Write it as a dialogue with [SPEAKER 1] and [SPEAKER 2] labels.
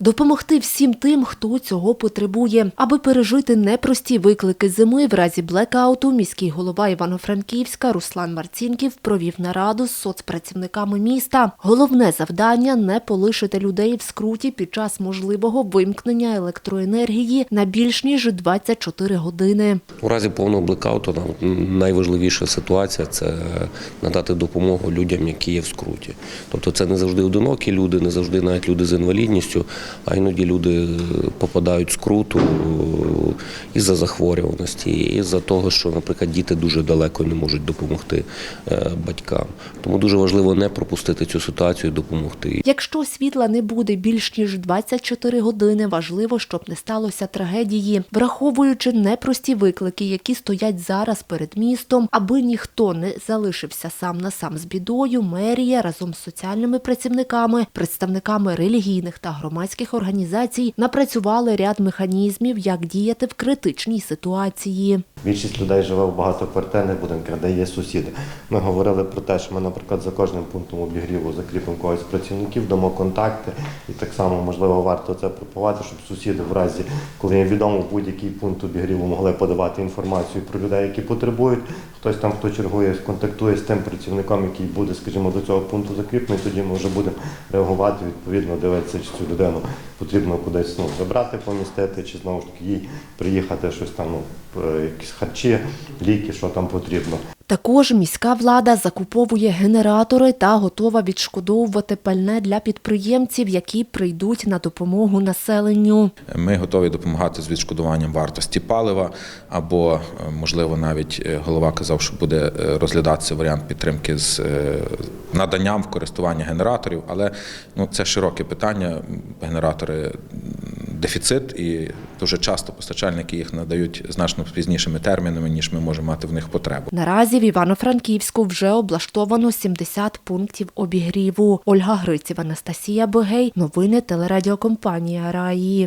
[SPEAKER 1] допомогти всім тим, хто цього потребує, аби пережити непрості виклики зими в разі блекауту. Міський голова Івано-Франківська Руслан Марцінків провів нараду з соцпрацівниками міста. Головне завдання не полишити людей в скруті під час можливого вимкнення електроенергії на більш ніж 24 години.
[SPEAKER 2] У разі повного блекауту найважливіша ситуація це надати допомогу людям, які є в скруті. Тобто це не завжди одинокі люди, не завжди навіть люди з інвалідністю, а іноді люди попадають в скруту із-за захворюваності, із-за того, що, наприклад, діти дуже далеко не можуть допомогти е, батькам. Тому дуже важливо не пропустити цю ситуацію і допомогти.
[SPEAKER 1] Якщо світла не буде більш ніж 24 години, важливо, щоб не сталося трагедії, враховуючи непрості виклики, які стоять зараз перед містом, аби ніхто не залишився сам на сам з бідою. Мерія разом з соціальними працівниками, представниками релігійних та громадських організацій напрацювали ряд механізмів, як діяти в критичній ситуації.
[SPEAKER 3] Більшість людей живе в багатоквартирних будинках, де є сусіди. Ми говорили про те, що ми, наприклад, за кожним пунктом обігріву закріпимо когось з працівників, дамо контакти, і так само можливо варто це пропувати, щоб сусіди в разі, коли їм відомо будь-який пункт обігріву, могли подавати інформацію про людей, які потребують. Хтось там, хто чергує, контактує з тим працівником, який буде, скажімо, до цього пункту закріплений, тоді ми вже будемо реагувати, відповідно дивитися, чи цю людину потрібно кудись ну, забрати, помістити, чи знову ж таки їй приїхати щось там, ну, е, якісь харчі, ліки, що там потрібно.
[SPEAKER 1] Також міська влада закуповує генератори та готова відшкодовувати пальне для підприємців, які прийдуть на допомогу населенню.
[SPEAKER 4] Ми готові допомагати з відшкодуванням вартості палива, або, е, можливо, навіть е, голова казав, що буде е, розглядатися варіант підтримки з наданням в користування генераторів, але ну, це широке питання. Генератори дефіцит, і дуже часто постачальники їх надають значно пізнішими термінами, ніж ми можемо мати в них потребу.
[SPEAKER 1] Наразі в Івано-Франківську вже облаштовано 70 пунктів обігріву. Ольга Гриців, Анастасія Богей. Новини телерадіокомпанія Раї.